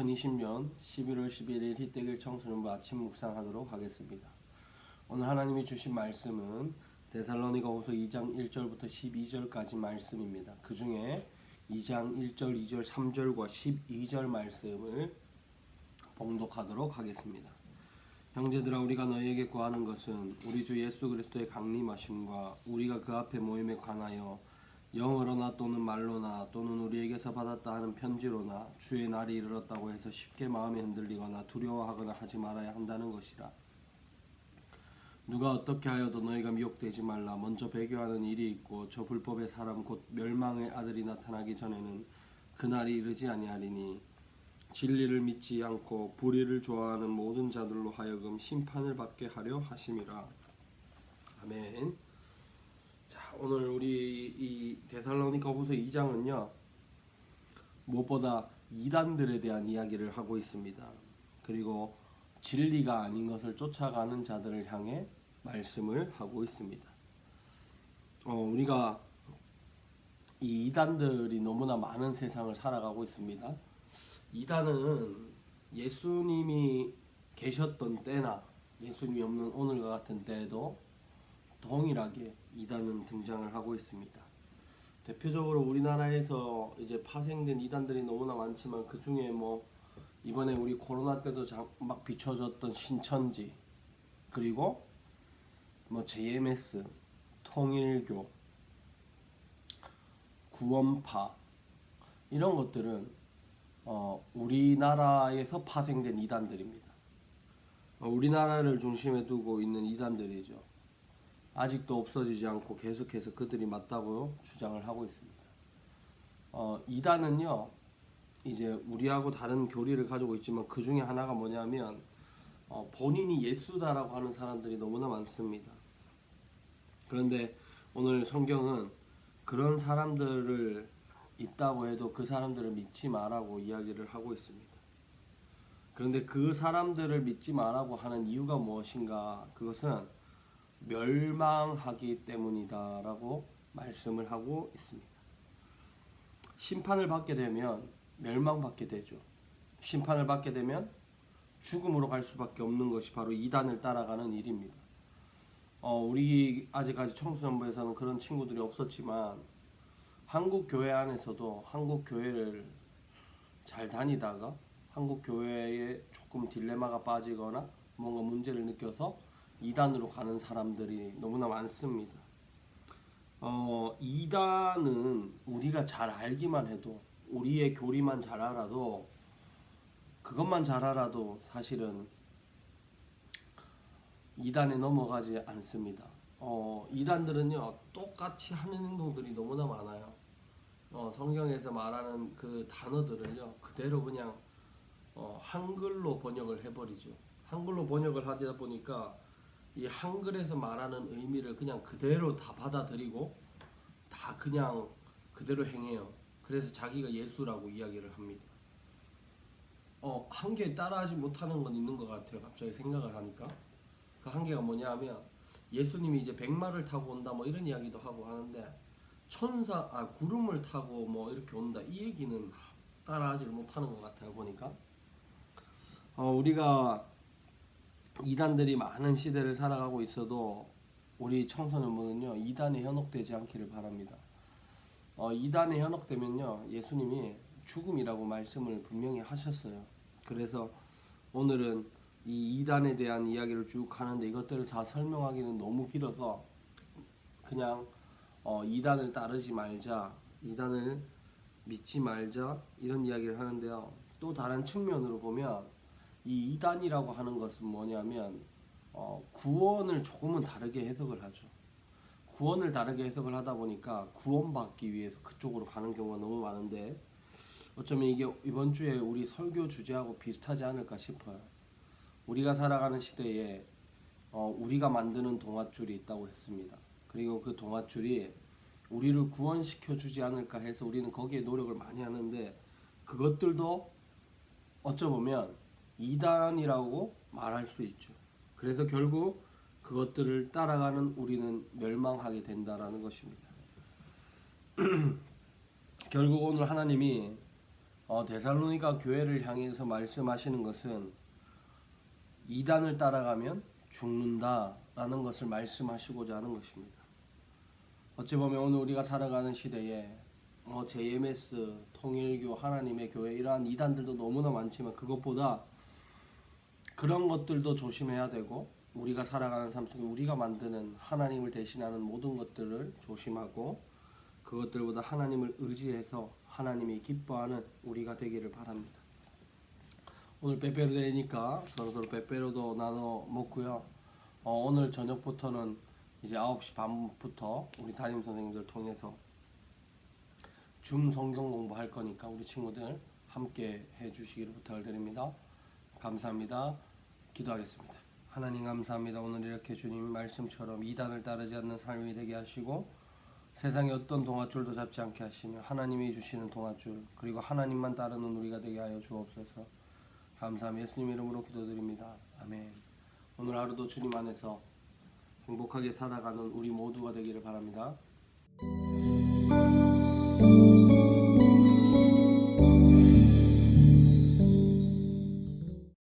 2020년 11월 11일 희대길 청소년부 아침 묵상하도록 하겠습니다. 오늘 하나님이 주신 말씀은 데살로니가후서 2장 1절부터 12절까지 말씀입니다. 그 중에 2장 1절, 2절, 3절과 12절 말씀을 봉독하도록 하겠습니다. 형제들아 우리가 너희에게 구하는 것은 우리 주 예수 그리스도의 강림하심과 우리가 그 앞에 모임에 관하여 영어로나 또는 말로나 또는 우리에게서 받았다 하는 편지로나 주의 날이 이르렀다고 해서 쉽게 마음이 흔들리거나 두려워하거나 하지 말아야 한다는 것이라. 누가 어떻게 하여도 너희가 미혹되지 말라. 먼저 배교하는 일이 있고 저 불법의 사람 곧 멸망의 아들이 나타나기 전에는 그날이 이르지 아니하리니 진리를 믿지 않고 불의를 좋아하는 모든 자들로 하여금 심판을 받게 하려 하심이라. 아멘. 자, 오늘 우리 이 데살로니가후서 2장은요. 무엇보다 이단들에 대한 이야기를 하고 있습니다. 그리고 진리가 아닌 것을 쫓아가는 자들을 향해 말씀을 하고 있습니다. 어, 우리가 이 이단들이 너무나 많은 세상을 살아가고 있습니다. 이단은 예수님이 계셨던 때나 예수님이 없는 오늘과 같은 때에도 동일하게 이단은 등장을 하고 있습니다. 대표적으로 우리나라에서 이제 파생된 이단들이 너무나 많지만 그 중에 뭐 이번에 우리 코로나 때도 자- 막 비춰졌던 신천지 그리고 뭐 JMS, 통일교, 구원파 이런 것들은 어, 우리나라에서 파생된 이단들입니다. 어, 우리나라를 중심에 두고 있는 이단들이죠. 아직도 없어지지 않고 계속해서 그들이 맞다고 주장을 하고 있습니다. 어, 이단은요, 이제 우리하고 다른 교리를 가지고 있지만 그 중에 하나가 뭐냐면 어, 본인이 예수다라고 하는 사람들이 너무나 많습니다. 그런데 오늘 성경은 그런 사람들을 있다고 해도 그 사람들을 믿지 마라고 이야기를 하고 있습니다. 그런데 그 사람들을 믿지 마라고 하는 이유가 무엇인가? 그것은 멸망하기 때문이다라고 말씀을 하고 있습니다. 심판을 받게 되면 멸망받게 되죠. 심판을 받게 되면 죽음으로 갈 수밖에 없는 것이 바로 이단을 따라가는 일입니다. 어, 우리 아직까지 청소년부에서는 그런 친구들이 없었지만 한국 교회 안에서도 한국 교회를 잘 다니다가 한국 교회에 조금 딜레마가 빠지거나 뭔가 문제를 느껴서 이단으로 가는 사람들이 너무나 많습니다. 어, 이단은 우리가 잘 알기만 해도 우리의 교리만 잘 알아도 그것만 잘 알아도 사실은 이단에 넘어가지 않습니다. 어, 이단들은요 똑같이 하는 행동들이 너무나 많아요. 어, 성경에서 말하는 그 단어들을요 그대로 그냥 어, 한글로 번역을 해버리죠. 한글로 번역을 하다 보니까 이 한글에서 말하는 의미를 그냥 그대로 다 받아들이고 다 그냥 그대로 행해요. 그래서 자기가 예수라고 이야기를 합니다. 어, 한계 따라하지 못하는 건 있는 것 같아요. 갑자기 생각을 하니까. 그 한계가 뭐냐 하면 예수님이 이제 백마를 타고 온다 뭐 이런 이야기도 하고 하는데 천사 아 구름을 타고 뭐 이렇게 온다 이 얘기는 따라하지 못하는 것 같아요 보니까 어, 우리가 이단들이 많은 시대를 살아가고 있어도 우리 청소년분은요 이단에 현혹되지 않기를 바랍니다. 어, 이단에 현혹되면요 예수님이 죽음이라고 말씀을 분명히 하셨어요. 그래서 오늘은 이 이단에 대한 이야기를 쭉 하는데 이것들을 다 설명하기는 너무 길어서 그냥 어, 이단을 따르지 말자, 이단을 믿지 말자 이런 이야기를 하는데요. 또 다른 측면으로 보면 이 이단이라고 하는 것은 뭐냐면 어, 구원을 조금은 다르게 해석을 하죠. 구원을 다르게 해석을 하다 보니까 구원받기 위해서 그쪽으로 가는 경우가 너무 많은데 어쩌면 이게 이번 주에 우리 설교 주제하고 비슷하지 않을까 싶어요. 우리가 살아가는 시대에 어, 우리가 만드는 동화줄이 있다고 했습니다. 그리고 그 동화줄이 우리를 구원시켜 주지 않을까 해서 우리는 거기에 노력을 많이 하는데 그것들도 어쩌 보면 이단이라고 말할 수 있죠. 그래서 결국 그것들을 따라가는 우리는 멸망하게 된다라는 것입니다. 결국 오늘 하나님이 어, 데살로니가 교회를 향해서 말씀하시는 것은 이단을 따라가면 죽는다라는 것을 말씀하시고자 하는 것입니다. 어찌 보면 오늘 우리가 살아가는 시대에 어, JMS, 통일교, 하나님의 교회 이러한 이단들도 너무나 많지만 그것보다 그런 것들도 조심해야 되고 우리가 살아가는 삶 속에 우리가 만드는 하나님을 대신하는 모든 것들을 조심하고 그것들보다 하나님을 의지해서 하나님이 기뻐하는 우리가 되기를 바랍니다. 오늘 빼빼로 데이니까 서로서로 빼빼로도 나눠 먹고요. 어, 오늘 저녁부터는 이제 9시 반부터 우리 담임 선생님들 통해서 줌 성경 공부할 거니까 우리 친구들 함께 해 주시기를 부탁을 드립니다. 감사합니다. 기도하겠습니다. 하나님 감사합니다. 오늘 이렇게 주님 말씀처럼 이단을 따르지 않는 삶이 되게 하시고 세상의 어떤 동아줄도 잡지 않게 하시며 하나님이 주시는 동아줄 그리고 하나님만 따르는 우리가 되게 하여 주옵소서. 감사함 예수님 이름으로 기도드립니다. 아멘. 오늘 하루도 주님 안에서 행복하게 살아가는 우리 모두가 되기를 바랍니다.